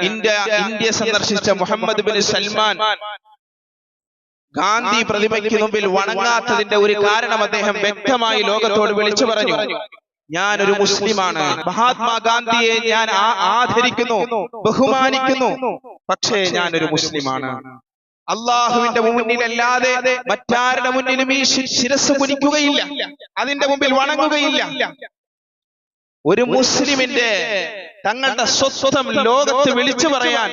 India India സന്ദർശിച്ച Mohammed bin Salman. Gandhi പ്രതിമയ്ക്ക് മുമ്പിൽ വണങ്ങാത്തതിന്റെ ഒരു കാരണം അദ്ദേഹം വ്യക്തമായി ലോകത്തോട് വിളിച്ചു പറഞ്ഞു. ഞാൻ ഒരു മുസ്ലിമാണ്. മഹാത്മാഗാന്ധിയെ ഞാൻ ആദരിക്കുന്നു ബഹുമാനിക്കുന്നു. പക്ഷേ ഞാനൊരു ഒരു മുസ്ലിമാണ്. അള്ളാഹുവിന്റെ മുന്നിലല്ലാതെ മറ്റാരുടെ മുന്നിലും ഈ ശിരസ് കുനിക്കുകയില്ല. അതിന്റെ മുമ്പിൽ വണങ്ങുകയില്ല. ഒരു മുസ്ലിമിന്റെ തങ്ങളുടെ സ്വത്വം ലോകത്ത് വിളിച്ചു പറയാൻ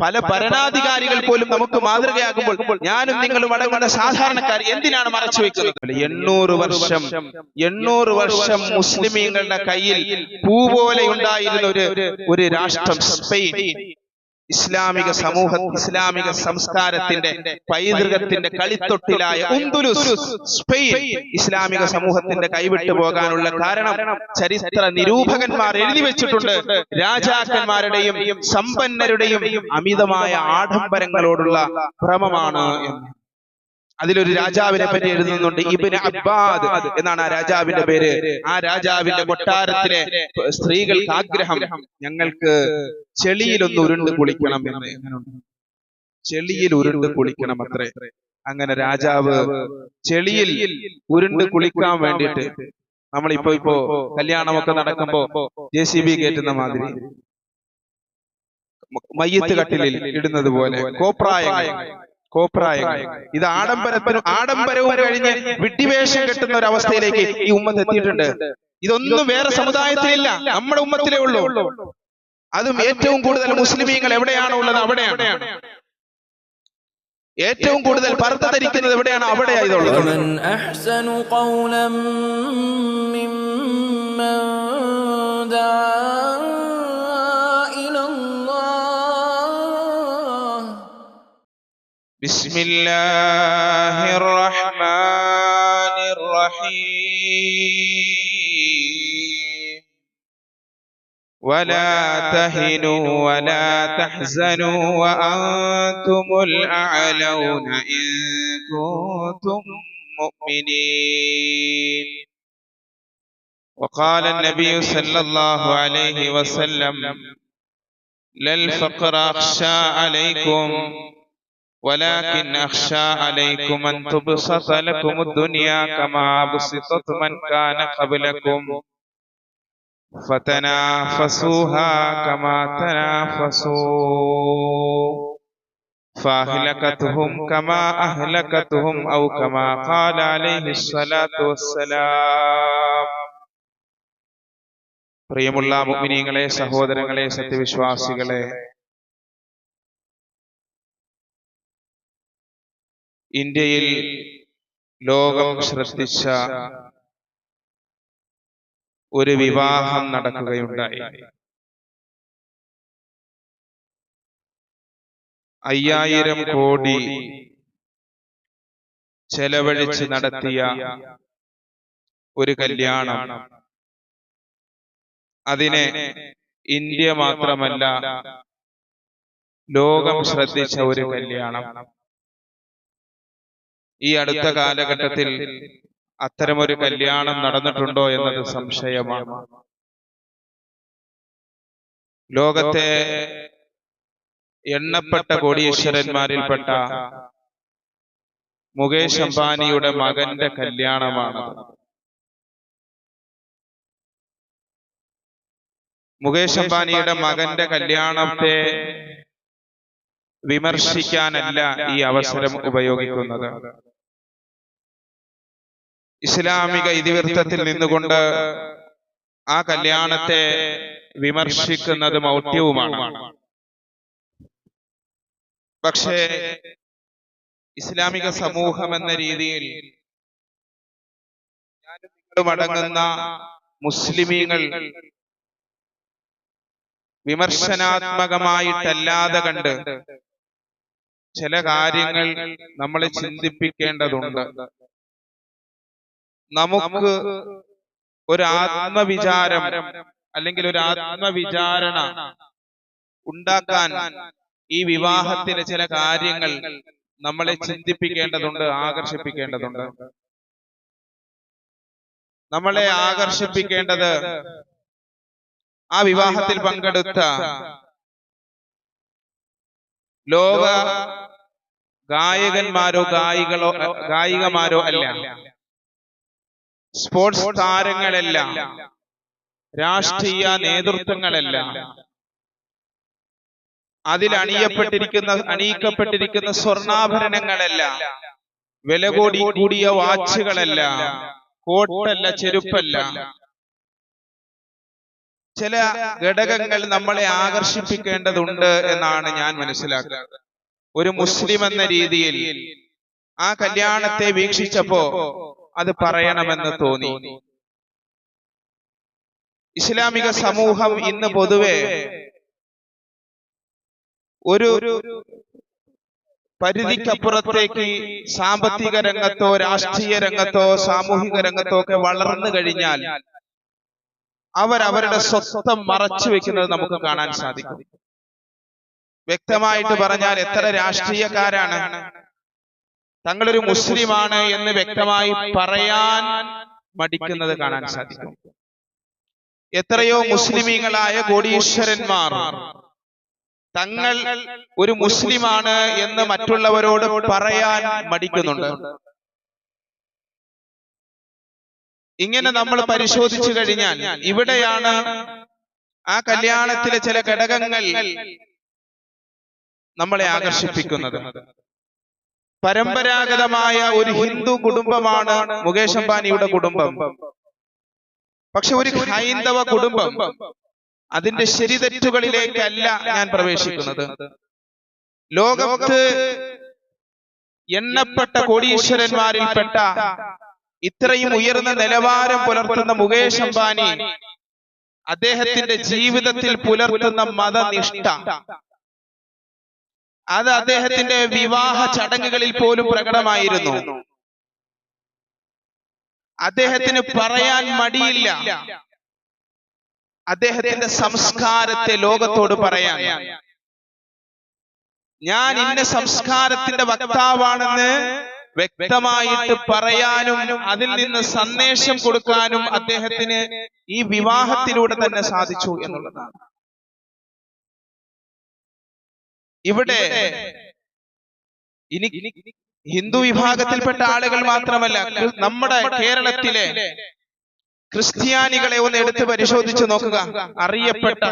പല ഭരണാധികാരികൾ പോലും നമുക്ക് മാതൃകയാകുമ്പോൾ ഞാനും നിങ്ങളും അടങ്ങുന്ന സാധാരണക്കാർ എന്തിനാണ് മറച്ചു വെക്കുന്നത്? എണ്ണൂറ് വർഷം എണ്ണൂറ് വർഷം മുസ്ലിമീങ്ങളുടെ കയ്യിൽ പൂ പോലെ ഉണ്ടായിരുന്ന ഒരു ഒരു രാഷ്ട്രം സ്പെയിൻ. ഇസ്ലാമിക സമൂഹ ഇസ്ലാമിക സംസ്കാരത്തിന്റെ പൈതൃകത്തിന്റെ കളിത്തൊട്ടിലായ സ്പെയിൻ ഇസ്ലാമിക സമൂഹത്തിന്റെ കൈവിട്ടു പോകാനുള്ള കാരണം ചരിത്ര നിരൂപകന്മാർ എഴുതി വെച്ചിട്ടുണ്ട്. രാജാക്കന്മാരുടെയും സമ്പന്നരുടെയും അമിതമായ ആഡംബരങ്ങളോടുള്ള ഭ്രമമാണ് എന്ന്. അതിലൊരു രാജാവിനെ പറ്റി എഴുതുന്നുണ്ട് ഇബിന് അബ്ബാദ് എന്നാണ് ആ രാജാവിന്റെ പേര്. ആ രാജാവിന്റെ കൊട്ടാരത്തിലെ സ്ത്രീകൾക്ക് ആഗ്രഹം ഞങ്ങൾക്ക് ചെളിയിലൊന്ന് ഉരുണ്ട് കുളിക്കണം എന്ന്. ചെളിയിൽ ഉരുണ്ട് കുളിക്കണം അത്രേ. അങ്ങനെ രാജാവ് ചെളിയിൽ ഉരുണ്ട് കുളിക്കാൻ വേണ്ടിയിട്ട് നമ്മളിപ്പോ ഇപ്പോ കല്യാണമൊക്കെ നടക്കുമ്പോ ജെ സി ബി കയറ്റുന്ന മാതിരി മയ്യത്ത് കട്ടിലിൽ ഇടുന്നത് പോലെ കോപ്രായങ്ങൾ. കോപ്രായങ്ങൾ. ഇത് ആഡംബരത്തിനും ആഡംബരവും കഴിഞ്ഞ് വിട്ടിവേഷം കെട്ടുന്ന ഒരു അവസ്ഥയിലേക്ക് ഈ ഉമ്മത്ത് എത്തിയിട്ടുണ്ട്. ഇതൊന്നും വേറെ സമുദായത്തിലില്ല. നമ്മുടെ ഉമ്മത്തിലേ ഉള്ളൂ. അതും ഏറ്റവും കൂടുതൽ മുസ്ലിമീങ്ങൾ എവിടെയാണോ ഉള്ളത് അവിടെയാണ്. ഏറ്റവും കൂടുതൽ പർദ്ദ ധരിക്കുന്നത് എവിടെയാണ് അവിടെയാണ് ഇതുള്ളത്? بسم الله الرحمن الرحيم. ولا تهنوا ولا تحزنوا وأنتم الأعلون إن كنتم مؤمنين. وقال النبي صلى الله عليه وسلم لا الفقر أخشى عليكم ولكن أخشى عليكم أن تبسط لكم الدنيا كما بسطت من كان قبلكم فتنافسوها كما تنافسوا فأهلكتهم كما أهلكتهم أو كما قال عليه الصلاة والسلام പ്രിയമുള്ള മുഗ്മിനീങ്ങളെ സഹോദരങ്ങളെ സത്യവിശ്വാസികളെ ഇന്ത്യയിൽ ലോകം ശ്രദ്ധിച്ച ഒരു വിവാഹം നടക്കുകയുണ്ടായി. അയ്യായിരം കോടി ചെലവഴിച്ച് നടത്തിയ ഒരു കല്യാണം. അതിനെ ഇന്ത്യ മാത്രമല്ല ലോകം ശ്രദ്ധിച്ച ഒരു കല്യാണം. ഈ അടുത്ത കാലഘട്ടത്തിൽ അത്തരമൊരു കല്യാണം നടന്നിട്ടുണ്ടോ എന്നത് സംശയമാണ്. ലോകത്തെ എണ്ണപ്പെട്ട കോടീശ്വരന്മാരിൽപ്പെട്ട മുകേഷ് അംബാനിയുടെ മകന്റെ കല്യാണമാണ്. മുകേഷ് അംബാനിയുടെ മകന്റെ കല്യാണത്തെ വിമർശിക്കാനല്ല ഈ അവസരം ഉപയോഗിക്കുന്നത്. ഇസ്ലാമിക ഇതിവൃത്തത്തിൽ നിന്നുകൊണ്ട് ആ കല്യാണത്തെ വിമർശിക്കുന്നത് മൗഢ്യവുമാണ് പക്ഷേ ഇസ്ലാമിക സമൂഹം എന്ന രീതിയിൽ അടങ്ങുന്ന മുസ്ലിമീങ്ങൾ വിമർശനാത്മകമായിട്ടല്ലാതെ കണ്ട് ചില കാര്യങ്ങൾ നമ്മളെ ചിന്തിപ്പിക്കേണ്ടതുണ്ട്. നമുക്ക് ഒരു ആത്മവിചാരം അല്ലെങ്കിൽ ഒരു ആത്മവിചാരണ ഉണ്ടാക്കാൻ ഈ വിവാഹത്തിലെ ചില കാര്യങ്ങൾ നമ്മളെ ചിന്തിപ്പിക്കേണ്ടതുണ്ട് ആകർഷിപ്പിക്കേണ്ടതുണ്ട്. നമ്മളെ ആകർഷിപ്പിക്കേണ്ടത് ആ വിവാഹത്തിൽ പങ്കെടുത്ത ലോക ഗായകന്മാരോ ഗായികളോ ഗായികമാരോ അല്ല. സ്പോർട്സ് താരങ്ങളെല്ലാം രാഷ്ട്രീയ നേതൃത്വങ്ങളല്ല അതിൽ അണിയപ്പെട്ടിരിക്കുന്ന അണിയിക്കപ്പെട്ടിരിക്കുന്ന സ്വർണാഭരണങ്ങളെല്ലാം വില കൂടി കൂടിയ വാച്ചുകളല്ല കോട്ടല്ല ചെരുപ്പല്ല. ചില ഘടകങ്ങൾ നമ്മളെ ആകർഷിപ്പിക്കേണ്ടതുണ്ട് എന്നാണ് ഞാൻ മനസ്സിലാക്കുന്നത്. ഒരു മുസ്ലിം എന്ന രീതിയിൽ ആ കല്യാണത്തെ വീക്ഷിച്ചപ്പോ അത് പറയണമെന്ന് തോന്നി. ഇസ്ലാമിക സമൂഹം ഇന്ന് പൊതുവെ ഒരു പരിധിക്കപ്പുറത്തേക്ക് സാമ്പത്തിക രംഗത്തോ രാഷ്ട്രീയ രംഗത്തോ സാമൂഹിക രംഗത്തോ ഒക്കെ വളർന്നു കഴിഞ്ഞാൽ അവർ അവരുടെ സ്വത്വം മറച്ചു വെക്കുന്നത് നമുക്ക് കാണാൻ സാധിക്കും. വ്യക്തമായിട്ട് പറഞ്ഞാൽ എത്ര രാഷ്ട്രീയക്കാരാണ്? തങ്ങളൊരു മുസ്ലിമാണ് എന്ന് വ്യക്തമായി പറയാൻ മടിക്കുന്നത് കാണാൻ സാധിക്കും. എത്രയോ മുസ്ലിമീങ്ങളായ കോടീശ്വരന്മാർ തങ്ങൾ ഒരു മുസ്ലിമാണ് എന്ന് മറ്റുള്ളവരോട് പറയാൻ മടിക്കുന്നുണ്ട്. ഇങ്ങനെ നമ്മൾ പരിശോധിച്ചു കഴിഞ്ഞാൽ ഇവിടെയാണ് ആ കല്യാണത്തിലെ ചില ഘടകങ്ങൾ നമ്മളെ ആകർഷിപ്പിക്കുന്നത്. പരമ്പരാഗതമായ ഒരു ഹിന്ദു കുടുംബമാണ് മുകേഷ് അംബാനിയുടെ കുടുംബം. പക്ഷെ ഒരു ഹൈന്ദവ കുടുംബം അതിന്റെ ശരിതെറ്റുകളിലേക്കല്ല ഞാൻ പ്രവേശിക്കുന്നത്. ലോകത്ത് എണ്ണപ്പെട്ട കോടീശ്വരന്മാരിൽപ്പെട്ട ഇത്രയും ഉയർന്ന നിലവാരം പുലർത്തുന്ന മുകേഷ് അംബാനി അദ്ദേഹത്തിന്റെ ജീവിതത്തിൽ പുലർത്തുന്ന മതനിഷ്ഠ. അത് അദ്ദേഹത്തിന്റെ വിവാഹ ചടങ്ങുകളിൽ പോലും പ്രകടമായിരുന്നു. അദ്ദേഹത്തിന് പറയാൻ മടിയില്ല. അദ്ദേഹത്തിന്റെ സംസ്കാരത്തെ ലോകത്തോട് പറയാൻ. ഞാൻ ഇന്ന സംസ്കാരത്തിന്റെ വക്താവാണെന്ന് വ്യക്തമായിട്ട് പറയാനും അതിൽ നിന്ന് സന്ദേശം കൊടുക്കാനും അദ്ദേഹത്തിന് ഈ വിവാഹത്തിലൂടെ തന്നെ സാധിച്ചു എന്നുള്ളതാണ്. ഇവിടെ ഇനി ഹിന്ദു വിഭാഗത്തിൽപ്പെട്ട ആളുകൾ മാത്രമല്ല നമ്മുടെ കേരളത്തിലെ ക്രിസ്ത്യാനികളെ ഒന്ന് എടുത്ത് പരിശോധിച്ച് നോക്കുക. അറിയപ്പെട്ട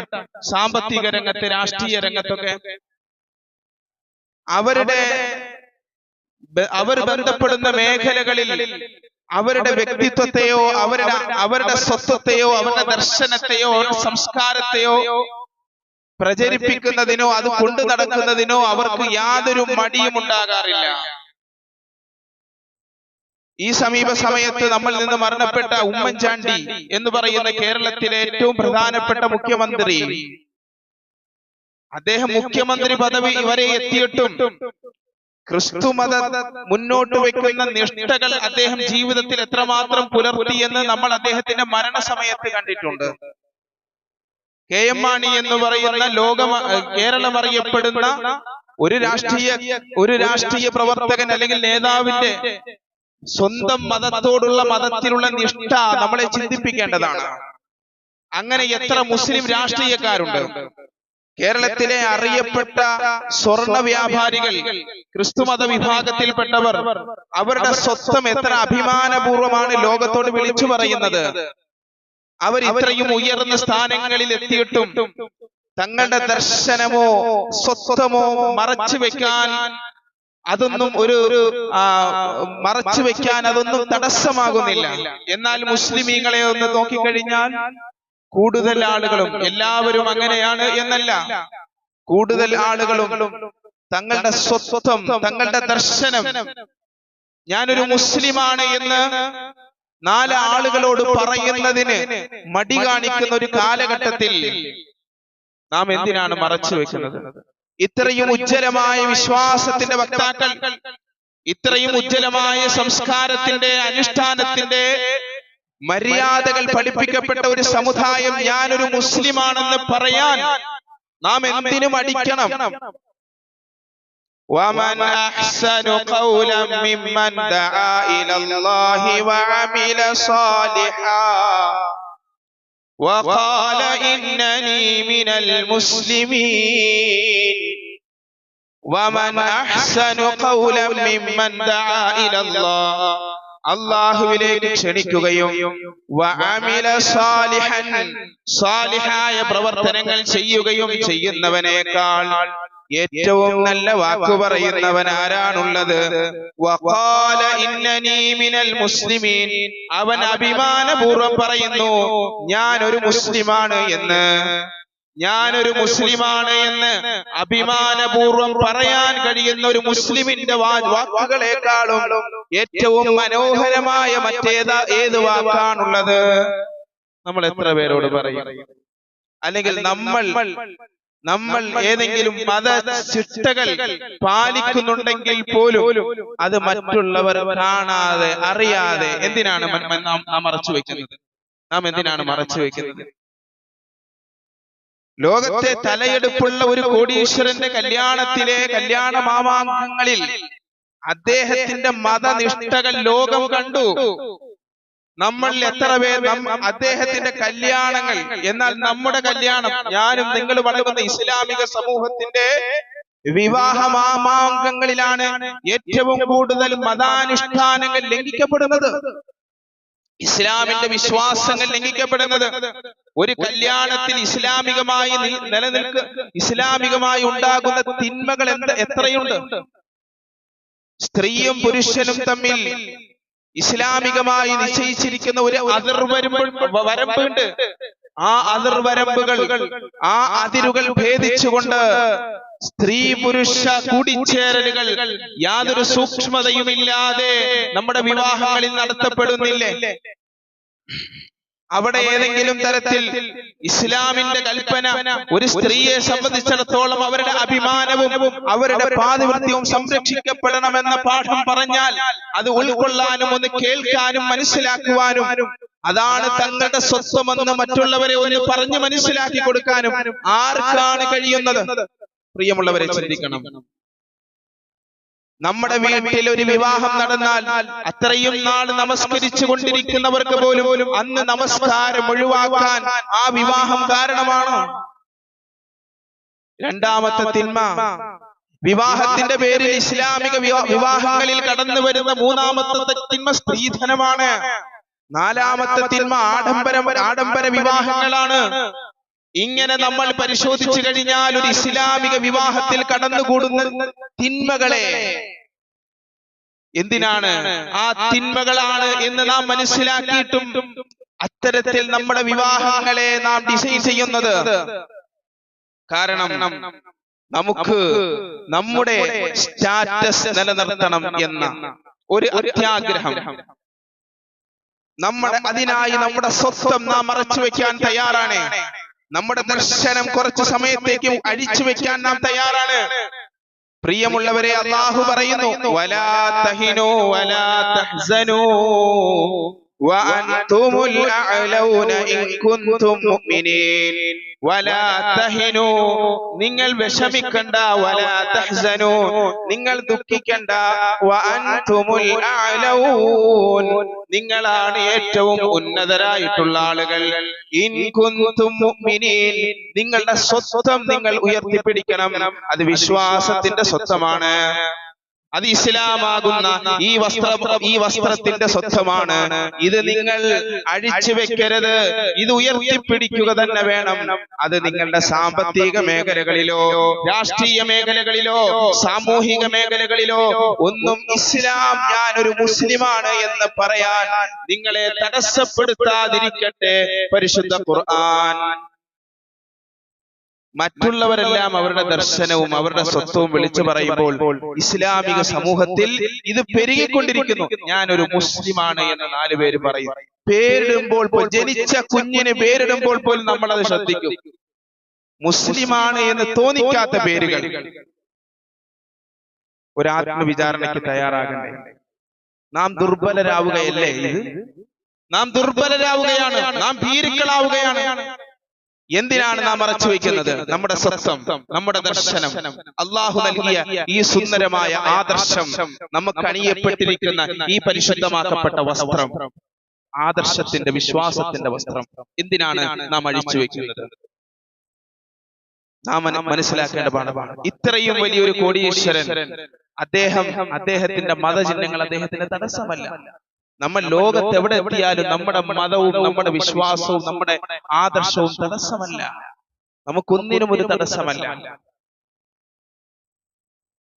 സാമ്പത്തിക രംഗത്ത് രാഷ്ട്രീയ രംഗത്തൊക്കെ അവരുടെ അവർ ബന്ധപ്പെടുന്ന മേഖലകളിൽ അവരുടെ വ്യക്തിത്വത്തെയോ അവരുടെ അവരുടെ സ്വത്വത്തെയോ അവരുടെ ദർശനത്തെയോ സംസ്കാരത്തെയോ പ്രചരിപ്പിക്കുന്നതിനോ അത് കൊണ്ടു നടക്കുന്നതിനോ അവർക്ക് യാതൊരു മടിയും ഉണ്ടാകാറില്ല. ഈ സമീപ സമയത്ത് നമ്മൾ നിന്ന് മരണപ്പെട്ട ഉമ്മൻചാണ്ടി എന്ന് പറയുന്ന കേരളത്തിലെ ഏറ്റവും പ്രധാനപ്പെട്ട മുഖ്യമന്ത്രി. അദ്ദേഹം മുഖ്യമന്ത്രി പദവി ഇവരെ എത്തിയിട്ടും ക്രിസ്തു മത മുന്നോട്ട് വെക്കുന്ന നിഷ്ഠകൾ അദ്ദേഹം ജീവിതത്തിൽ എത്രമാത്രം പുലർത്തി എന്ന് നമ്മൾ അദ്ദേഹത്തിന്റെ മരണസമയത്ത് കണ്ടിട്ടുണ്ട്. കെ എം മാണി എന്ന് പറയുന്ന ലോകം കേരളം അറിയപ്പെടുന്ന ഒരു രാഷ്ട്രീയ ഒരു രാഷ്ട്രീയ പ്രവർത്തകൻ അല്ലെങ്കിൽ നേതാവിന്റെ സ്വന്തം മതത്തോടുള്ള മതത്തിലുള്ള നിഷ്ഠ നമ്മളെ ചിന്തിപ്പിക്കേണ്ടതാണ്. അങ്ങനെ എത്ര മുസ്ലിം രാഷ്ട്രീയക്കാരുണ്ട്? കേരളത്തിലെ അറിയപ്പെട്ട സ്വർണ വ്യാപാരികൾ ക്രിസ്തുമത വിഭാഗത്തിൽപ്പെട്ടവർ അവരുടെ സ്വത്വം എത്ര അഭിമാനപൂർവമാണ് ലോകത്തോട് വിളിച്ചു പറയുന്നത്? അവർ ഇത്രയും ഉയർന്ന സ്ഥാനങ്ങളിൽ എത്തിയിട്ടും തങ്ങളുടെ ദർശനമോ സ്വത്വമോ മറച്ചു വെക്കാൻ അതൊന്നും ഒരു ഒരു മറച്ചു വെക്കാൻ അതൊന്നും തടസ്സമാകുന്നില്ല. എന്നാൽ മുസ്ലിമീങ്ങളെ ഒന്ന് നോക്കിക്കഴിഞ്ഞാൽ കൂടുതൽ ആളുകളും എല്ലാവരും അങ്ങനെയാണ് എന്നല്ല. കൂടുതൽ ആളുകളും തങ്ങളുടെ സ്വത്വം തങ്ങളുടെ ദർശനം. ഞാനൊരു മുസ്ലിമാണ് എന്ന് നാല് ആളുകളോട് പറയുന്നതിന് മടി കാണിക്കുന്ന ഒരു കാലഘട്ടത്തിൽ നാം എന്തിനാണ് മറച്ചു വെക്കുന്നത്? ഇത്രയും ഉജ്ജ്വലമായ വിശ്വാസത്തിന്റെ വക്താക്കൾ ഇത്രയും ഉജ്ജ്വലമായ സംസ്കാരത്തിന്റെ അനുഷ്ഠാനത്തിന്റെ മര്യാദകൾ പഠിപ്പിക്കപ്പെട്ട ഒരു സമുദായം ഞാനൊരു മുസ്ലിമാണെന്ന് പറയാൻ നാം എന്തിനും അടിക്കണം ومن أحسن قولا ممن دعا إلى الله وعمل صالحا وقال إنني من المسلمين ومن أحسن قولا ممن دعا إلى الله അള്ളാഹുവിലേക്ക് ക്ഷണിക്കുകയും വഅമില സാലിഹൻ സാലിഹായ പ്രവർത്തനങ്ങൾ ചെയ്യുകയും ചെയ്യുന്നവനേക്കാൾ ഏറ്റവും നല്ല വാക്കു പറയുന്നവൻ ആരാണുള്ളത്? മുസ്ലിമീൻ. അവൻ അഭിമാനപൂർവം പറയുന്നു ഞാൻ ഒരു മുസ്ലിമാണ് എന്ന്. ഞാനൊരു മുസ്ലിമാണ് എന്ന്. അഭിമാനപൂർവം പറയാൻ കഴിയുന്ന ഒരു മുസ്ലിമിന്റെ വാക്കുകളെക്കാളും ഏറ്റവും മനോഹരമായ മറ്റേതാ ഏത് വാക്കാണുള്ളത്? നമ്മൾ എത്ര പേരോട് പറയും? അല്ലെങ്കിൽ നമ്മൾ നമ്മൾ ഏതെങ്കിലും മത ചിട്ടകൾ പാലിക്കുന്നുണ്ടെങ്കിൽ പോലും അത് മറ്റുള്ളവർ കാണാതെ അറിയാതെ എന്തിനാണ് നാം മറച്ചു വെക്കുന്നത്? നാം എന്തിനാണ് മറച്ചു വെക്കുന്നത്? ലോകത്തെ തലയെടുപ്പുള്ള ഒരു കോടീശ്വരന്റെ കല്യാണത്തിലെ കല്യാണ മാമാങ്കങ്ങളിൽ അദ്ദേഹത്തിന്റെ മതനിഷ്ഠകൾ ലോകം കണ്ടു. നമ്മൾ എത്ര പേർ അദ്ദേഹത്തിന്റെ കല്യാണങ്ങൾ. എന്നാൽ നമ്മുടെ കല്യാണം ഞാനും നിങ്ങൾ വളരുന്ന ഇസ്ലാമിക സമൂഹത്തിന്റെ വിവാഹ മാമാങ്കങ്ങളിലാണ് ഏറ്റവും കൂടുതൽ മതാനുഷ്ഠാനങ്ങൾ ലംഘിക്കപ്പെടുന്നത്. ഇസ്ലാമിന്റെ വിശ്വാസങ്ങൾ ലംഘിക്കപ്പെടുന്നത്. ഒരു കല്യാണത്തിൽ ഇസ്ലാമികമായി നിലനിൽക്ക് ഇസ്ലാമികമായി ഉണ്ടാകുന്ന തിന്മകൾ എന്ത് എത്രയുണ്ട്? സ്ത്രീയും പുരുഷനും തമ്മിൽ ഇസ്ലാമികമായി നിശ്ചയിച്ചിരിക്കുന്ന ഒരു അതിർവരമ്പ് വരമ്പുണ്ട്. ആ അതിർവരമ്പുകൾ ആ അതിരുകൾ ഭേദിച്ചുകൊണ്ട് സ്ത്രീ പുരുഷ കൂടിച്ചേരലുകൾ യാതൊരു സൂക്ഷ്മതയുമില്ലാതെ നമ്മുടെ വിവാഹങ്ങളിൽ നടത്തപ്പെടുന്നില്ലേ? അവിടെ ഏതെങ്കിലും തരത്തിൽ ഇസ്ലാമിന്റെ കൽപ്പന ഒരു സ്ത്രീയെ സംബന്ധിച്ചിടത്തോളം അവരുടെ അഭിമാനവും അവരുടെ പാതിവൃത്യവും സംരക്ഷിക്കപ്പെടണമെന്ന പാഠം പറഞ്ഞാൽ അത് ഉൾക്കൊള്ളാനും ഒന്ന് കേൾക്കാനും മനസ്സിലാക്കുവാനും അതാണ് തങ്ങളുടെ സ്വത്വമെന്ന് മറ്റുള്ളവരെ ഒന്ന് പറഞ്ഞു മനസ്സിലാക്കി കൊടുക്കാനും ആർക്കാണ് കഴിയുന്നത്? പ്രിയമുള്ളവരെ ചിന്തിക്കണം. നമ്മുടെ വീട്ടിൽ ഒരു വിവാഹം നടന്നാൽ അത്രയും നാൾ നമസ്കരിച്ചു കൊണ്ടിരിക്കുന്നവർക്ക് പോലും അന്ന് നമസ്കാരം ഒഴിവാക്കാൻ ആ വിവാഹം കാരണമാണ്. രണ്ടാമത്തെ തിന്മ വിവാഹത്തിന്റെ പേരിൽ ഇസ്ലാമിക വിവാഹങ്ങളിൽ കടന്നു വരുന്ന മൂന്നാമത്തെ തിന്മ സ്ത്രീധനമാണ്. നാലാമത്തെ തിന്മ ആഡംബര ആഡംബര വിവാഹങ്ങളാണ്. ഇങ്ങനെ നമ്മൾ പരിശോധിച്ചു കഴിഞ്ഞാൽ ഒരു ഇസ്ലാമിക വിവാഹത്തിൽ കടന്നുകൂടുന്ന തിന്മകളെ എന്തിനാണ്? ആ തിന്മകളാണ് എന്ന് നാം മനസ്സിലാക്കിയിട്ടും അത്തരത്തിൽ നമ്മുടെ വിവാഹങ്ങളെ നാം ഡിസൈൻ ചെയ്യുന്നത്. കാരണം നമുക്ക് നമ്മുടെ സ്റ്റാറ്റസ് നിലനിർത്തണം എന്ന ഒരു അത്യാഗ്രഹം. നമ്മുടെ അതിനായി നമ്മുടെ സ്വത്വം നാം മറച്ചു വെക്കാൻ തയ്യാറാണ്. നമ്മുടെ ദർശനം കുറച്ച് സമയത്തേക്ക് അഴിച്ചു വെക്കാൻ നാം തയ്യാറാണ്. പ്രിയമുള്ളവരെ അള്ളാഹു പറയുന്നു വലാ തഹിനു വലാ തഹ്സനു. وأنتم الأعلون إن كنتم مؤمنين ولا تهنوا നിങ്ങൾ വിഷമിക്കണ്ട വലാ തഹ്സനു നിങ്ങൾ ദുഃഖിക്കണ്ട വഅൻതുമുൽ അഅലൂൻ നിങ്ങളാണ് ഏറ്റവും ഉന്നതരായിട്ടുള്ള ആളുകൾ ഇൻ കുന്തും മുഅ്മിനീൻ നിങ്ങളുടെ സ്വത്വം നിങ്ങൾ ഉയർത്തിപ്പിടിക്കണം അത് വിശ്വാസത്തിന്റെ സ്വത്വമാണ് അത് ഇസ്ലാമാകുന്ന ഈ വസ്ത്രം ഈ വസ്ത്രത്തിന്റെ സ്വത്വമാണ്. ഇത് നിങ്ങൾ അഴിച്ചു വെക്കരുത്. ഇത് ഉയർത്തിപ്പിടിക്കുക തന്നെ വേണം. അത് നിങ്ങളുടെ സാമ്പത്തിക മേഖലകളിലോ രാഷ്ട്രീയ മേഖലകളിലോ സാമൂഹിക മേഖലകളിലോ ഒന്നും ഇസ്ലാം ഞാൻ ഒരു മുസ്ലിമാണ് എന്ന് പറയാൻ നിങ്ങളെ തടസ്സപ്പെടുത്താതിരിക്കട്ടെ പരിശുദ്ധ ഖുർആൻ. മറ്റുള്ളവരെല്ലാം അവരുടെ ദർശനവും അവരുടെ സ്വത്വവും വിളിച്ചു പറയുമ്പോൾ ഇസ്ലാമിക സമൂഹത്തിൽ ഇത് പെരുകിക്കൊണ്ടിരിക്കുന്നു. ഞാൻ ഒരു മുസ്ലിമാണ് എന്ന് നാലു പേര് പറയും. പേരിടുമ്പോൾ ജനിച്ച കുഞ്ഞിന് പേരിടുമ്പോൾ പോലും നമ്മൾ അത് ശ്രദ്ധിക്കും. മുസ്ലിമാണ് എന്ന് തോന്നിക്കാത്ത പേരുകൾ. ഒരു ആത്മവിചാരണയ്ക്ക് തയ്യാറാകണ്ടേ? നാം ദുർബലരാവുകയല്ലേ ഇത്? നാം ദുർബലരാവുകയാണ്. നാം ഭീരുക്കളാവുകയാണ്. എന്തിനാണ് നാം മറച്ചു വയ്ക്കുന്നത്? നമ്മുടെ സ്വത്വം നമ്മുടെ ദർശനം. അള്ളാഹു നൽകിയ ഈ സുന്ദരമായ ആദർശം നമുക്ക് അണിയപ്പെട്ടിരിക്കുന്ന ഈ പരിശുദ്ധമാക്കപ്പെട്ട വസ്ത്രം. ആദർശത്തിന്റെ വിശ്വാസത്തിന്റെ വസ്ത്രം. എന്തിനാണ് നാം അഴിച്ചു വെക്കുന്നത് നാം മനസ്സിലാക്കേണ്ട പാഠമാണ്. ഇത്രയും വലിയൊരു കോടീശ്വരൻ. അദ്ദേഹം അദ്ദേഹത്തിന്റെ മതചിഹ്നങ്ങൾ അദ്ദേഹത്തിന്റെ തടസ്സമല്ല. നമ്മൾ ലോകത്ത് എവിടെ എത്തിയാലും നമ്മുടെ മതവും നമ്മുടെ വിശ്വാസവും നമ്മുടെ ആദർശവും തടസ്സമല്ല. നമുക്കൊന്നിനും ഒരു തടസ്സമല്ല.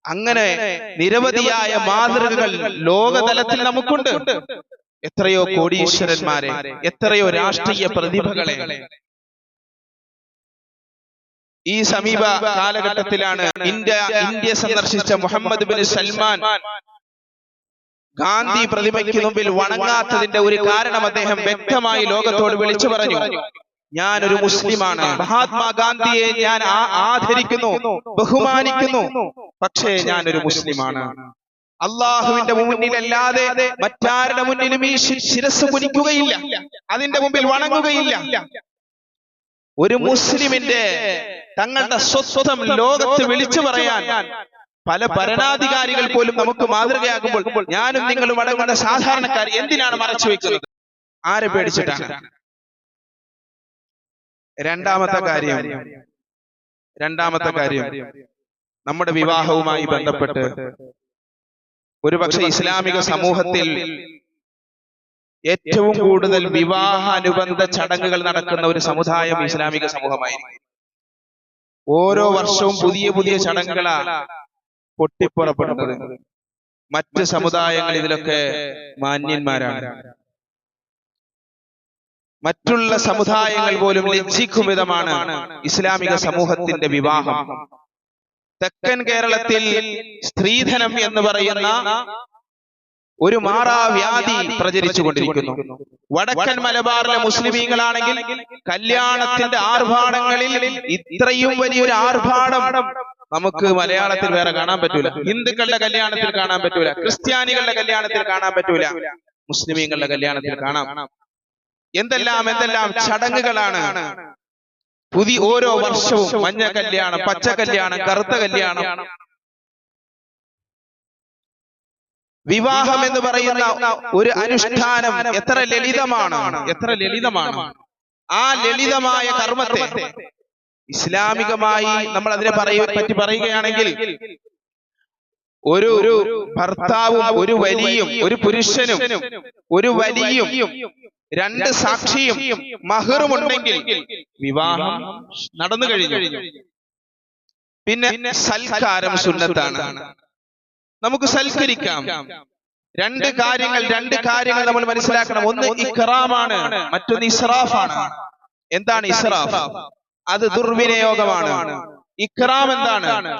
അങ്ങനെ നിരവധിയായ മാതൃകകൾ ലോകതലത്തിൽ നമുക്കുണ്ട്. എത്രയോ കോടീശ്വരന്മാരെ എത്രയോ രാഷ്ട്രീയ പ്രതിഭകളെ. ഈ സമീപ കാലഘട്ടത്തിലാണ് ഇന്ത്യ ഇന്ത്യ സന്ദർശിച്ച മുഹമ്മദ് ബിൻ സൽമാൻ ഗാന്ധി പ്രതിമയ്ക്ക് മുമ്പിൽ വണങ്ങാത്തതിന്റെ ഒരു കാരണം അദ്ദേഹം വ്യക്തമായി ലോകത്തോട് വിളിച്ചു പറഞ്ഞു. ഞാൻ ഒരു മുസ്ലിമാണ്. മഹാത്മാഗാന്ധിയെ ഞാൻ ആദരിക്കുന്നു ബഹുമാനിക്കുന്നു. പക്ഷേ ഞാൻ ഒരു മുസ്ലിമാണ്. അള്ളാഹുവിന്റെ മുന്നിലല്ലാതെ മറ്റാരുടെ മുന്നിലും ഈ ശിരസ് കുനിക്കുകയില്ല. അതിന്റെ മുമ്പിൽ വണങ്ങുകയില്ല. ഒരു മുസ്ലിമിന്റെ തങ്ങളുടെ സ്വത്വം ലോകത്ത് വിളിച്ചു പറയാൻ പല ഭരണാധികാരികൾ പോലും നമുക്ക് മാതൃകയാകുമ്പോൾ ഞാനും നിങ്ങളും അടങ്ങുന്ന സാധാരണക്കാർ എന്തിനാണ് മറച്ചു വെക്കുന്നത്? ആരെ പേടിച്ചിട്ടാണ്? രണ്ടാമത്തെ കാര്യം. രണ്ടാമത്തെ കാര്യം. നമ്മുടെ വിവാഹവുമായി ബന്ധപ്പെട്ട് ഒരുപക്ഷെ ഇസ്ലാമിക സമൂഹത്തിൽ ഏറ്റവും കൂടുതൽ വിവാഹ അനുബന്ധ ചടങ്ങുകൾ നടക്കുന്ന ഒരു സമുദായം ഇസ്ലാമിക സമൂഹമായിരിക്കും. ഓരോ വർഷവും പുതിയ പുതിയ ചടങ്ങുകളാ പൊട്ടിപ്പുറപ്പെടുന്നത്. മറ്റ് സമുദായങ്ങൾ ഇതിലൊക്കെ മാന്യന്മാരാണ്. മറ്റുള്ള സമുദായങ്ങൾ പോലും ലജ്ജിക്കും വിധമാണ് ഇസ്ലാമിക സമൂഹത്തിന്റെ വിവാഹം. തെക്കൻ കേരളത്തിൽ സ്ത്രീധനം എന്ന് പറയുന്ന ഒരു മാറാവ്യാധി പ്രചരിച്ചു കൊണ്ടിരിക്കുന്നു. വടക്കൻ മലബാറിലെ മുസ്ലിമീങ്ങളാണെങ്കിൽ കല്യാണത്തിന്റെ ആർഭാടങ്ങളിൽ ഇത്രയും വലിയൊരു ആർഭാടം നമുക്ക് മലയാളത്തിൽ വേറെ കാണാൻ പറ്റൂല. ഹിന്ദുക്കളുടെ കല്യാണത്തിൽ കാണാൻ പറ്റൂല. ക്രിസ്ത്യാനികളുടെ കല്യാണത്തിൽ കാണാൻ പറ്റൂല. മുസ്ലിമീങ്ങളുടെ കല്യാണത്തിൽ കാണാം. എന്തെല്ലാം എന്തെല്ലാം ചടങ്ങുകളാണ്? പുതിയ ഓരോ വർഷവും മഞ്ഞ കല്യാണം പച്ച കല്യാണം കറുത്ത കല്യാണം. വിവാഹം എന്ന് പറയുന്ന ഒരു അനുഷ്ഠാനം എത്ര ലളിതമാണ്? എത്ര ലളിതമാണ്? ആ ലളിതമായ കർമ്മത്തെ ഇസ്ലാമികമായി നമ്മൾ അതിനെ പറയ പറ്റി പറയുകയാണെങ്കിൽ ഒരു ഒരു ഭർത്താവും ഒരു വലിയും ഒരു പുരുഷനും ഒരു വലിയും രണ്ട് സാക്ഷിയും മഹറും ഉണ്ടെങ്കിൽ വിവാഹം നടന്നു കഴിഞ്ഞു. പിന്നെ സൽക്കാരം സുന്നത്താണ്. നമുക്ക് സൽക്കരിക്കാം. രണ്ട് കാര്യങ്ങൾ രണ്ട് കാര്യങ്ങൾ നമ്മൾ മനസ്സിലാക്കണം. ഒന്ന് ഇക്റാമാണ് മറ്റൊന്ന് ഇസ്രാഫാണ്. എന്താണ് ഇസ്രാഫ്? അത് ദുർവിനിയോഗമാണ്. ഇക്റാം എന്താണ്?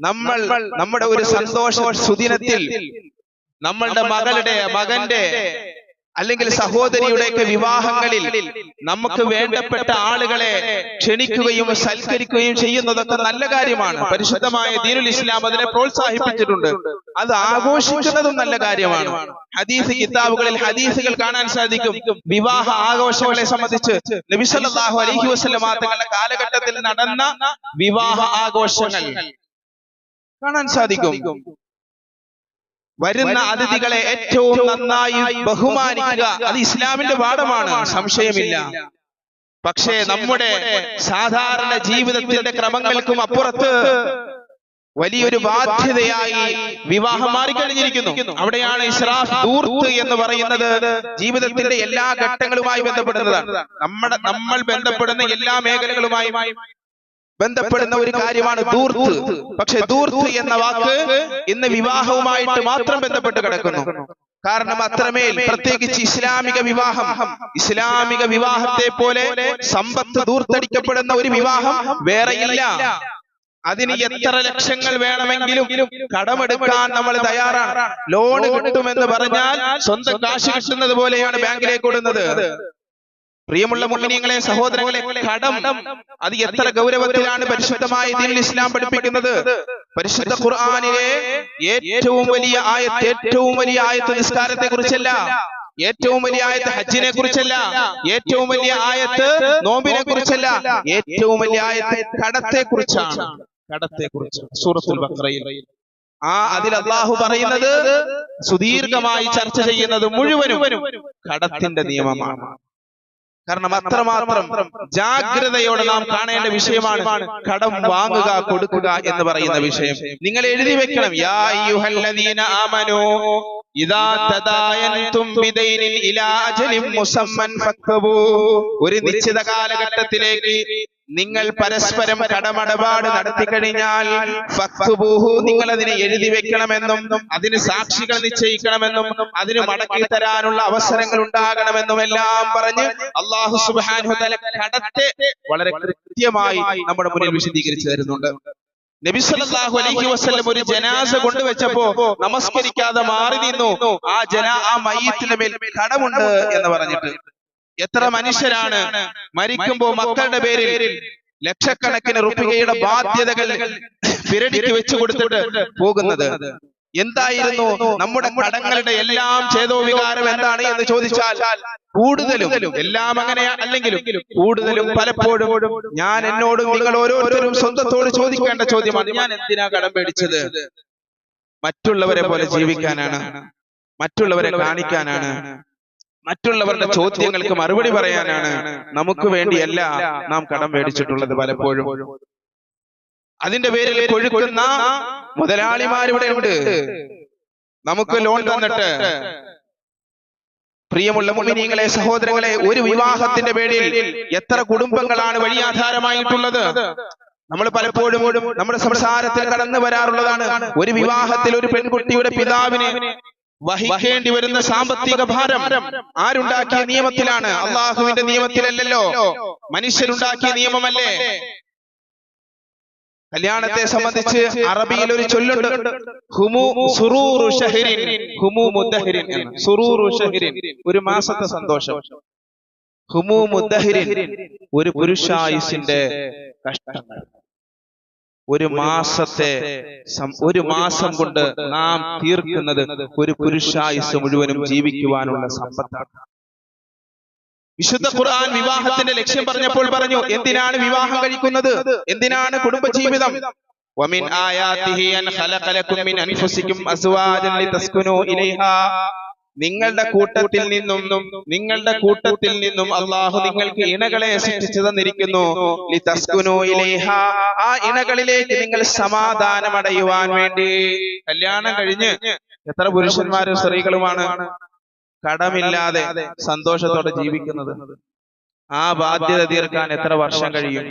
നമ്മൾ നമ്മുടെ ഒരു സന്തോഷ സുദിനത്തിൽ നമ്മളുടെ മകളുടെ മകന്റെ അല്ലെങ്കിൽ സഹോദരിയുടെയൊക്കെ വിവാഹങ്ങളിൽ നമുക്ക് വേണ്ടപ്പെട്ട ആളുകളെ ക്ഷണിക്കുകയും സൽക്കരിക്കുകയും ചെയ്യുന്നതൊക്കെ നല്ല കാര്യമാണ്. പരിശുദ്ധമായ ദീനുൽ ഇസ്ലാം അതിനെ പ്രോത്സാഹിപ്പിച്ചിട്ടുണ്ട്. അത് ആഘോഷിക്കുന്നതും നല്ല കാര്യമാണ്. ഹദീസ് കിതാബുകളിൽ ഹദീസുകൾ കാണാൻ സാധിക്കും. വിവാഹ ആഘോഷങ്ങളെ സംബന്ധിച്ച് നബി അലഹി തങ്ങളുടെ കാലഘട്ടത്തിൽ നടന്ന വിവാഹ ആഘോഷങ്ങൾ കാണാൻ സാധിക്കും. വരുന്ന അതിഥികളെ ഏറ്റവും നന്നായി ബഹുമാനിക്കുക. അത് ഇസ്ലാമിന്റെ പാഠമാണ് സംശയമില്ല. പക്ഷേ നമ്മുടെ സാധാരണ ജീവിതത്തിന്റെ ക്രമങ്ങൾക്കും അപ്പുറത്ത് വലിയൊരു ബാധ്യതയായി വിവാഹം മാറിക്കഴിഞ്ഞിരിക്കുന്നു അവിടെയാണ് ഇസ്രാഫ് ദൂർത്ത് എന്ന് പറയുന്നത് ജീവിതത്തിന്റെ എല്ലാ ഘട്ടങ്ങളുമായി ബന്ധപ്പെടുന്നതാണ്. നമ്മുടെ നമ്മൾ ബന്ധപ്പെടുന്ന എല്ലാ മേഖലകളുമായി ബന്ധപ്പെടുന്ന ഒരു കാര്യമാണ് ദൂർത്ത്. പക്ഷെ ദൂർത്ത് എന്ന വാക്ക് ഇന്ന് വിവാഹവുമായിട്ട് മാത്രം ബന്ധപ്പെട്ട് കിടക്കുന്നു. കാരണം അത്രമേൽ പ്രത്യേകിച്ച് ഇസ്ലാമിക വിവാഹം. ഇസ്ലാമിക വിവാഹത്തെ പോലെ സമ്പത്ത് ദൂർത്തടിക്കപ്പെടുന്ന ഒരു വിവാഹം വേറെയില്ല അതിന് എത്ര ലക്ഷങ്ങൾ വേണമെങ്കിലും കടമെടുക്കാൻ നമ്മൾ തയ്യാറാണ്. ലോൺ കിട്ടുമെന്ന് പറഞ്ഞാൽ സ്വന്തം കാശ് കിട്ടുന്നത് പോലെയാണ് ബാങ്കിലേക്ക് കൊടുക്കുന്നത്. പ്രിയമുള്ള മുന്നണിയങ്ങളെ സഹോദരങ്ങളെ കടം. അത് എത്ര ഗൗരവത്തിലാണ് പരിശുദ്ധമായ ദീൻ ഇസ്ലാം പഠിപ്പിക്കുന്നത്? പരിശുദ്ധ ഖുർആാനിലെ ഏറ്റവും വലിയ ആയത്ത് ഏറ്റവും വലിയ ആയത്ത് നിസ്കാരത്തെ കുറിച്ചല്ല ഏറ്റവും വലിയ ആയത്ത് ഹജ്ജിനെ കുറിച്ചല്ല. ഏറ്റവും വലിയ ആയത്ത് നോമ്പിനെ കുറിച്ചല്ല. ഏറ്റവും വലിയ ആയത്ത് കടത്തെ കുറിച്ചാണ് കടത്തെ കുറിച്ച് സൂറത്തുൽ ബഖറയിൽ. ആ അതിൽ അള്ളാഹു പറയുന്നത് സുദീർഘമായി ചർച്ച ചെയ്യുന്നത് മുഴുവനും കടത്തിന്റെ നിയമമാണ്. കാരണം അത്രമാത്രം ജാഗ്രതയോടെ നാം കാണേണ്ട വിഷയമാണ് കടം വാങ്ങുക കൊടുക്കുക എന്ന് പറയുന്ന വിഷയം. നിങ്ങൾ എഴുതി വെക്കണം. യാ ആമനൂ ഒരു നിശ്ചിത കാലഘട്ടത്തിലേക്ക് നിങ്ങൾ പരസ്പരം കടമടപാട് നടത്തി കഴിഞ്ഞാൽ നിങ്ങൾ അതിനെ എഴുതി വെക്കണമെന്നും അതിന് സാക്ഷികൾ നിശ്ചയിക്കണമെന്നും അതിന് മടക്കി തരാനുള്ള അവസരങ്ങൾ ഉണ്ടാകണമെന്നും എല്ലാം പറഞ്ഞ് അള്ളാഹു തആല കടത്തെ വളരെ കൃത്യമായി നമ്മുടെ മുന്നിൽ വിശദീകരിച്ചു തരുന്നുണ്ട്. നബി സല്ലല്ലാഹു അലൈഹി വസല്ലം ഒരു ജനാസ കൊണ്ടുവച്ചപ്പോ നമസ്കരിക്കാതെ മാറി നിന്നു. ആ ജന ആ മയ്യത്തിന്റെ മേൽ കടമുണ്ട് എന്ന് പറഞ്ഞിട്ട് എത്ര മനുഷ്യരാണ് മരിക്കുമ്പോ മക്കളുടെ പേരിൽ ലക്ഷക്കണക്കിന് റുപ്പികയുടെ ബാധ്യതകൾ പിരടിക്ക് വെച്ചു കൊടുത്തിട്ട് പോകുന്നത്. എന്തായിരുന്നു നമ്മുടെ കടങ്ങളുടെ എല്ലാം ചേതോ വികാരം എന്താണ് എന്ന് ചോദിച്ചാൽ കൂടുതലും എല്ലാം അങ്ങനെ അല്ലെങ്കിലും കൂടുതലും പലപ്പോഴും ഞാൻ എന്നോട് നിങ്ങൾ ഓരോരുത്തരും സ്വന്തത്തോട് ചോദിക്കേണ്ട ചോദ്യമാണ്. ഞാൻ എന്തിനാ കടം പേടിച്ചത്? മറ്റുള്ളവരെ പോലെ ജീവിക്കാനാണ്. മറ്റുള്ളവരെ കാണിക്കാനാണ്. മറ്റുള്ളവരുടെ ചോദ്യങ്ങൾക്ക് മറുപടി പറയാനാണ് നമുക്ക് വേണ്ടിയല്ല നാം കടം മേടിച്ചിട്ടുള്ളത് പലപ്പോഴും. അതിന്റെ പേരിൽ കൊഴുക്കുന്ന മുതലാളിമാരിവിടെ ഉണ്ട്. നമുക്ക് ലോൺ തന്നിട്ട് പ്രിയമുള്ള മുമിനീങ്ങളെ സഹോദരങ്ങളെ ഒരു വിവാഹത്തിന്റെ പേരിൽ എത്ര കുടുംബങ്ങളാണ് വഴിയാധാരമായിട്ടുള്ളത് നമ്മൾ പലപ്പോഴും നമ്മുടെ സംസാരത്തിൽ കടന്നു വരാറുള്ളതാണ് ഒരു വിവാഹത്തിൽ ഒരു പെൺകുട്ടിയുടെ പിതാവിനെ വഹിക്കേണ്ടി വരുന്ന സാമ്പത്തിക ഭാരം ആരുണ്ടാക്കിയ നിയമത്തിലാണ്. അള്ളാഹുവിന്റെ നിയമത്തിലല്ലല്ലോ. മനുഷ്യരുണ്ടാക്കിയ നിയമമല്ലേ? കല്യാണത്തെ സംബന്ധിച്ച് അറബിയിൽ ഒരു ചൊല്ലുണ്ട്. ഹുമു സുറൂറു ഷഹരിൻ. ഹുമു മുദ്ദഹിരിൻ സുറൂറു ഷഹരിൻ. ഒരു മാസത്തെ സന്തോഷം. ഹുമു മുദ്ദഹിരിൻ ഒരു പുരുഷായുസിന്റെ കഷ്ടങ്ങൾ ഒരു മാസത്തെ സം- ഒരു മാസം കൊണ്ട് നാം തീർക്കുന്നത് ഒരു പുരുഷായുസ് മുഴുവനും ജീവിക്കുവാനുള്ള സമ്പത്താണ് വിശുദ്ധ ഖുർആൻ വിവാഹത്തിന്റെ ലക്ഷ്യം പറഞ്ഞപ്പോൾ പറഞ്ഞു എന്തിനാണ് വിവാഹം കഴിക്കുന്നത് എന്തിനാണ് കുടുംബജീവിതം ومن آياته أن خلق لكم من أنفسكم أزواجا لتسكنوا إليها നിങ്ങളുടെ കൂട്ടത്തിൽ നിന്നും നിങ്ങളുടെ കൂട്ടത്തിൽ നിന്നും അള്ളാഹു നിങ്ങൾക്ക് ഇണകളെ സൃഷ്ടിച്ചു തന്നിരിക്കുന്നു. ആ ഇണകളിലേക്ക് നിങ്ങൾ സമാധാനം അടയുവാൻ വേണ്ടി. കല്യാണം കഴിഞ്ഞ് എത്ര പുരുഷന്മാരും സ്ത്രീകളുമാണ് കടമില്ലാതെ സന്തോഷത്തോടെ ജീവിക്കുന്നത്. ആ ബാധ്യത തീർക്കാൻ എത്ര വർഷം കഴിയും?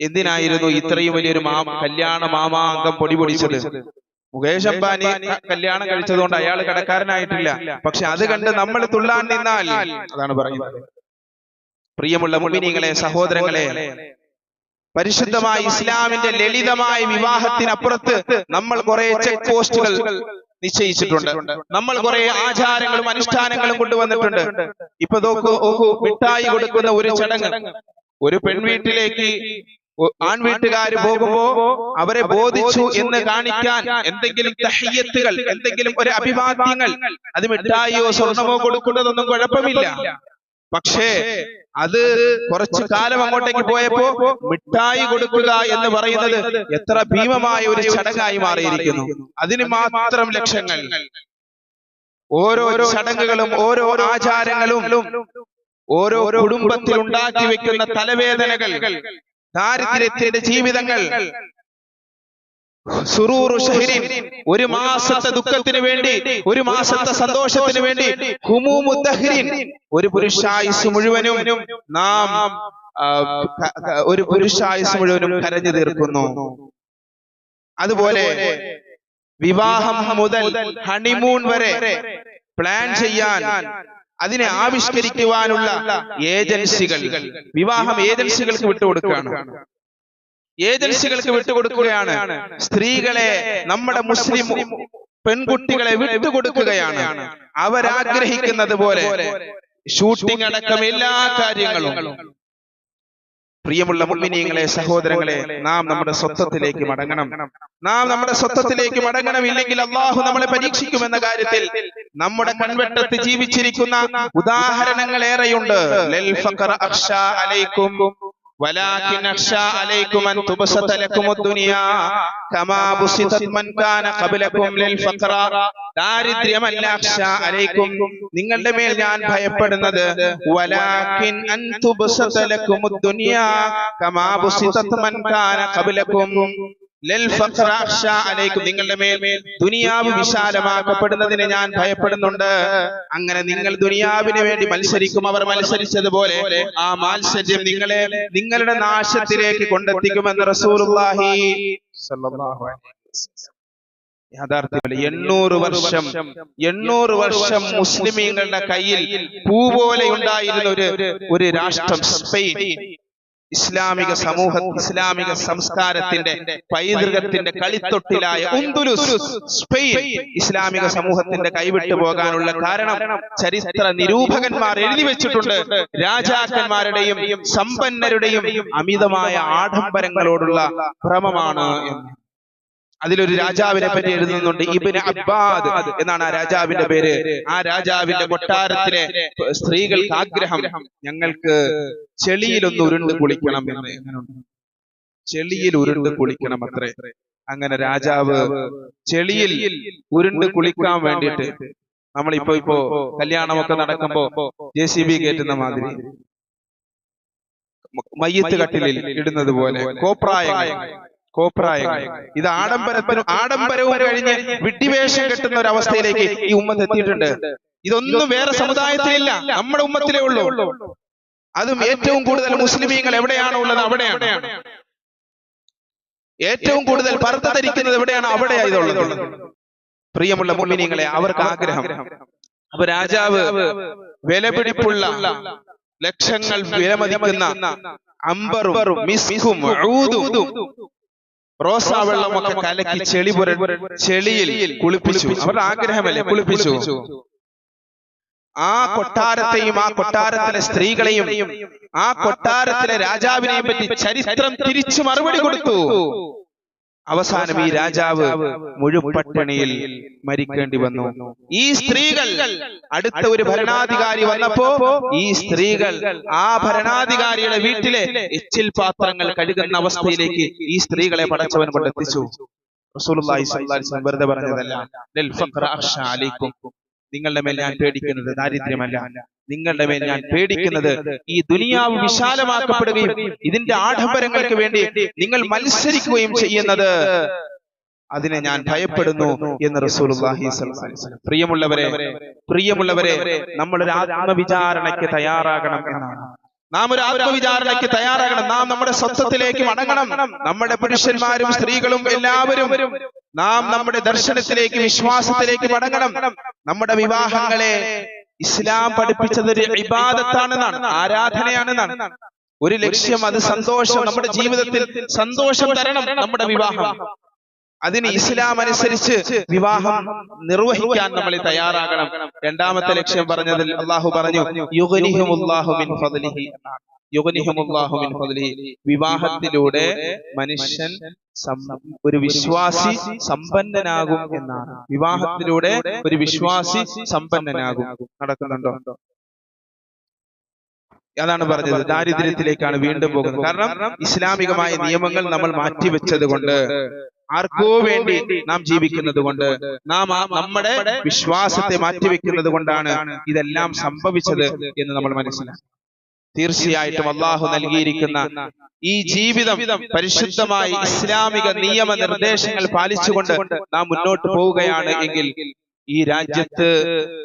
എന്തിനായിരുന്നു ഇത്രയും വലിയൊരു മാ കല്യാണ മാമാങ്കം പൊടി പൊടിച്ചത് മുകേഷ് അംബാനി കല്യാണം കഴിച്ചതുകൊണ്ട് അയാൾ കടക്കാരനായിട്ടില്ല. പക്ഷെ അത് കണ്ട് നമ്മൾ തുള്ളാൻ നിന്നാൽ അതാണ് പറയുന്നത്. പ്രിയമുള്ള മുമിനികളെ സഹോദരങ്ങളെ പരിശുദ്ധമായ ഇസ്ലാമിന്റെ ലളിതമായ വിവാഹത്തിനപ്പുറത്ത് നമ്മൾ കുറെ ചെക്ക് പോസ്റ്റുകൾ നിശ്ചയിച്ചിട്ടുണ്ട്. നമ്മൾ കുറെ ആചാരങ്ങളും അനുഷ്ഠാനങ്ങളും കൊണ്ടുവന്നിട്ടുണ്ട്. ഇപ്പൊ നോക്കൂ മിഠായി കൊടുക്കുന്ന ഒരു ചടങ്ങ്. ഒരു പെൺവീട്ടിലേക്ക് ആൺവീട്ടുകാര് പോകുമ്പോ അവരെ ബോധിച്ചു എന്ന് കാണിക്കാൻ എന്തെങ്കിലും തഹയ്യത്തുകൾ എന്തെങ്കിലും ഒരു അഭിവാദ്യങ്ങൾ അത് മിഠായിയോ സ്വർണമോ കൊടുക്കുന്നതൊന്നും കുഴപ്പമില്ല. പക്ഷേ അത് കുറച്ചു കാലം അങ്ങോട്ടേക്ക് പോയപ്പോ മിഠായി കൊടുക്കുക എന്ന് പറയുന്നത് എത്ര ഭീമമായ ഒരു ചടങ്ങായി മാറിയിരിക്കുന്നു. അതിന് മാത്രം ലക്ഷങ്ങൾ. ഓരോ ചടങ്ങുകളും ഓരോ ആചാരങ്ങളും ഓരോ കുടുംബത്തിൽ ഉണ്ടാക്കി വെക്കുന്ന തലവേദനകൾ. ദാരിദ്ര്യത്തിന്റെ ജീവിതങ്ങൾ. ഒരു മാസത്തെ ദുഃഖത്തിന് വേണ്ടി ഒരു മാസത്തെ സന്തോഷത്തിന് വേണ്ടി ഒരു പുരുഷായുസ് മുഴുവനും നാം ഒരു പുരുഷായുസ് മുഴുവനും കരഞ്ഞു തീർക്കുന്നു. അതുപോലെ വിവാഹം മുതൽ ഹണിമൂൺ വരെ പ്ലാൻ ചെയ്യാൻ അതിനെ ആവിഷ്കരിക്കുവാനുള്ള ഏജൻസികൾ. വിവാഹം ഏജൻസികൾക്ക് വിട്ടുകൊടുക്കുകയാണ് ഏജൻസികൾക്ക് വിട്ടുകൊടുക്കുകയാണ് സ്ത്രീകളെ നമ്മുടെ മുസ്ലിം പെൺകുട്ടികളെ വിട്ടുകൊടുക്കുകയാണ് അവരാഗ്രഹിക്കുന്നത് പോലെ ഷൂട്ടിംഗ് അടക്കം എല്ലാ കാര്യങ്ങളും. പ്രിയമുള്ള മുമ്പിനിയങ്ങളെ സഹോദരങ്ങളെ നാം നമ്മുടെ സ്വത്വത്തിലേക്ക് മടങ്ങണം. നാം നമ്മുടെ സ്വത്വത്തിലേക്ക് മടങ്ങണം ഇല്ലെങ്കിൽ അള്ളാഹു നമ്മളെ പരീക്ഷിക്കുമെന്ന കാര്യത്തിൽ നമ്മുടെ കൺവെട്ടത്ത് ജീവിച്ചിരിക്കുന്ന ഉദാഹരണങ്ങൾ ഏറെയുണ്ട്. ലൽ ഫഖറ അഖ്ഷാ അലൈക്കും ولكن أخشى عليكم أن تبسط لكم الدنيا كما بسطت من كان قبلكم للفقر ദാരിദ്ര്യമല്ല അഖ്ഷ അലൈക്കും നിങ്ങളുടെ മേൽ ഞാൻ ഭയപ്പെടുന്നത് വലാകിൻ അൻ തുബ്സത ലക്കുമുദ് ദുനിയാ കമാ ബുസിതത് മൻ കാന ഖബ്ലക്കും നിങ്ങളുടെ മേൽ ദുനിയാവ് വിശാലമാക്കപ്പെടുന്നതിനെ ഞാൻ ഭയപ്പെടുന്നുണ്ട്. അങ്ങനെ നിങ്ങൾ ദുനിയാവിന് വേണ്ടി മത്സരിക്കും. അവർ മത്സരിച്ചതുപോലെ ആ മാത്സര്യം നിങ്ങളെ നിങ്ങളുടെ നാശത്തിലേക്ക് കൊണ്ടെത്തിക്കുമെന്ന് റസൂലുള്ളാഹി യാഥാർത്ഥ്യമല്ല എണ്ണൂറ് വർഷം എണ്ണൂറ് വർഷം മുസ്ലിമീങ്ങളുടെ കയ്യിൽ പൂ പോലെ ഉണ്ടായിരുന്ന ഒരു ഒരു രാഷ്ട്രം സ്പെയിൻ. ഇസ്ലാമിക സമൂഹ ഇസ്ലാമിക സംസ്കാരത്തിന്റെ പൈതൃകത്തിന്റെ കളിത്തൊട്ടിലായ സ്പെയിൻ ഇസ്ലാമിക സമൂഹത്തിന്റെ കൈവിട്ടു പോകാനുള്ള കാരണം ചരിത്ര നിരൂപകന്മാർ എഴുതി വെച്ചിട്ടുണ്ട്. രാജാക്കന്മാരുടെയും സമ്പന്നരുടെയും അമിതമായ ആഡംബരങ്ങളോടുള്ള ഭ്രമമാണ് എന്ന്. അതിലൊരു രാജാവിനെ പറ്റി എഴുതുന്നുണ്ട് ഇബിന് അബ്ബാദ് എന്നാണ് ആ രാജാവിന്റെ പേര്. ആ രാജാവിന്റെ കൊട്ടാരത്തിലെ സ്ത്രീകൾക്ക് ആഗ്രഹം ഞങ്ങൾക്ക് ചെളിയിലൊന്ന് ഉരുണ്ട് കുളിക്കണം എന്ന്. ചെളിയിൽ ഉരുണ്ട് കുളിക്കണം അത്രേ. അങ്ങനെ രാജാവ് ചെളിയിൽ ഉരുണ്ട് കുളിക്കാൻ വേണ്ടിയിട്ട് നമ്മളിപ്പോ ഇപ്പോ കല്യാണമൊക്കെ നടക്കുമ്പോ ജെ സി ബി കയറ്റുന്ന മാതിരി മയ്യത്ത് കട്ടിലിൽ ഇടുന്നത് പോലെ കോപ്രായങ്ങൾ. കോപ്രായങ്ങൾ. ഇത് ആഡംബരത്തിനും ആഡംബരവും കഴിഞ്ഞ് വിട്ടിവേഷം കെട്ടുന്ന ഒരു അവസ്ഥയിലേക്ക് ഈ ഉമ്മത്ത് എത്തിയിട്ടുണ്ട്. ഇതൊന്നും വേറെ സമുദായത്തിലില്ല. നമ്മുടെ ഉമ്മത്തിലേ ഉള്ളൂ. അതും ഏറ്റവും കൂടുതൽ മുസ്ലിമീങ്ങൾ എവിടെയാണോ? ഉള്ളത് അവിടെയാണ്. ഏറ്റവും കൂടുതൽ പറത്ത് ധരിക്കുന്നത് എവിടെയാണ്? അവിടെയാണ് ഇതുള്ളത്. പ്രിയമുള്ള മുമ്മിനിങ്ങളെ അവർക്ക് ആഗ്രഹം. അപ്പൊ രാജാവ് വിലപിടിപ്പുള്ള ലക്ഷങ്ങൾ വിലമതിക്കുന്ന അമ്പറും ഊതും റോസാ വെള്ളമൊക്കെ കലക്കി ചെളി പുര ചെളിയിൽ കുളിപ്പിച്ചു. അവരുടെ ആഗ്രഹമല്ലേ? കുളിപ്പിച്ചു. ആ കൊട്ടാരത്തെയും ആ കൊട്ടാരത്തിലെ സ്ത്രീകളെയും ആ കൊട്ടാരത്തിലെ രാജാവിനെയും പറ്റി ചരിത്രം തിരിച്ചു മറുപടി കൊടുത്തു. അവസാനം ഈ രാജാവ് മുഴുപട്ടിണിയിൽ മരിക്കേണ്ടി വന്നു. ഈ സ്ത്രീകൾ അടുത്ത ഒരു ഭരണാധികാരി വന്നപ്പോ ഈ സ്ത്രീകൾ ആ ഭരണാധികാരിയുടെ വീട്ടിലെ എച്ചിൽ പാത്രങ്ങൾ കഴുകുന്ന അവസ്ഥയിലേക്ക് ഈ സ്ത്രീകളെ പടച്ചവൻ കൊണ്ടെത്തിച്ചു വെറുതെ പറഞ്ഞതല്ല. നിങ്ങളുടെ മേൽ ഞാൻ പേടിക്കുന്നത് ദാരിദ്ര്യമല്ല. നിങ്ങളുടെ മേൽ ഞാൻ പേടിക്കുന്നത് ഈ ദുനിയാവ് വിശാലമാക്കപ്പെടുകയും ഇതിന്റെ ആഡംബരങ്ങൾക്ക് വേണ്ടി നിങ്ങൾ മത്സരിക്കുകയും ചെയ്യുന്നത് അതിനെ ഞാൻ ഭയപ്പെടുന്നു എന്ന് റസൂലുള്ളാഹി പ്രിയമുള്ളവരെ പ്രിയമുള്ളവരെ നമ്മൾ ഒരു ആത്മവിചാരണയ്ക്ക് തയ്യാറാകണം എന്നാണ്. നാം ഒരു ആത്മവിചാരണയ്ക്ക് തയ്യാറാകണം. നാം നമ്മുടെ സ്വത്വത്തിലേക്ക് മടങ്ങണം നമ്മുടെ പുരുഷന്മാരും സ്ത്രീകളും എല്ലാവരും നാം നമ്മുടെ ദർശനത്തിലേക്ക് വിശ്വാസത്തിലേക്ക് മടങ്ങണം നമ്മുടെ വിവാഹങ്ങളെ ഇസ്ലാം പഠിപ്പിച്ചത് ഒരു വിവാദത്താണെന്നാണ് ആരാധനയാണെന്നാണ്. ഒരു ലക്ഷ്യം അത് സന്തോഷം. നമ്മുടെ ജീവിതത്തിൽ സന്തോഷം തരണം നമ്മുടെ വിവാഹം. അതിന് ഇസ്ലാം അനുസരിച്ച് വിവാഹം നിർവഹിക്കാൻ നമ്മൾ തയ്യാറാകണം. രണ്ടാമത്തെ ലക്ഷ്യം പറഞ്ഞതിൽ അള്ളാഹു പറഞ്ഞു വിവാഹത്തിലൂടെ മനുഷ്യൻ ഒരു വിശ്വാസി സമ്പന്നനാകും എന്നാണ്. വിവാഹത്തിലൂടെ ഒരു വിശ്വാസി സമ്പന്നനാകും. നടക്കുന്നുണ്ടോ? അതാണ് പറഞ്ഞത്. ദാരിദ്ര്യത്തിലേക്കാണ് വീണ്ടും പോകുന്നത്. കാരണം ഇസ്ലാമികമായ നിയമങ്ങൾ നമ്മൾ മാറ്റിവെച്ചത് കൊണ്ട് ആർക്കോ വേണ്ടി നാം ജീവിക്കുന്നത് കൊണ്ട് നാം ആ നമ്മുടെ വിശ്വാസത്തെ മാറ്റിവെക്കുന്നത് കൊണ്ടാണ് ഇതെല്ലാം സംഭവിച്ചത് എന്ന് നമ്മൾ മനസ്സിലാക്കി തീർച്ചയായിട്ടും അള്ളാഹു നൽകിയിരിക്കുന്ന ഈ ജീവിതം പരിശുദ്ധമായി ഇസ്ലാമിക നിയമ നിർദ്ദേശങ്ങൾ പാലിച്ചുകൊണ്ട് നാം മുന്നോട്ട് പോവുകയാണ് എങ്കിൽ ഈ രാജ്യത്ത്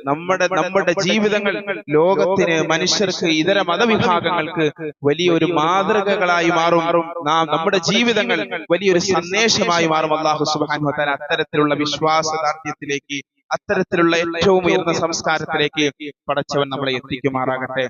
നമ്മുടെ നമ്മുടെ ജീവിതങ്ങൾ ലോകത്തിന് മനുഷ്യർക്ക് ഇതര മതവിഭാഗങ്ങൾക്ക് വലിയൊരു മാതൃകകളായി മാറും. നാം നമ്മുടെ ജീവിതങ്ങൾ വലിയൊരു സന്ദേശമായി മാറും. അള്ളാഹു സുബാൻ അത്തരത്തിലുള്ള വിശ്വാസദാർഢ്യത്തിലേക്ക് അത്തരത്തിലുള്ള ഏറ്റവും ഉയർന്ന സംസ്കാരത്തിലേക്ക് പടച്ചവൻ നമ്മളെ എത്തിക്കുമാറാകട്ടെ.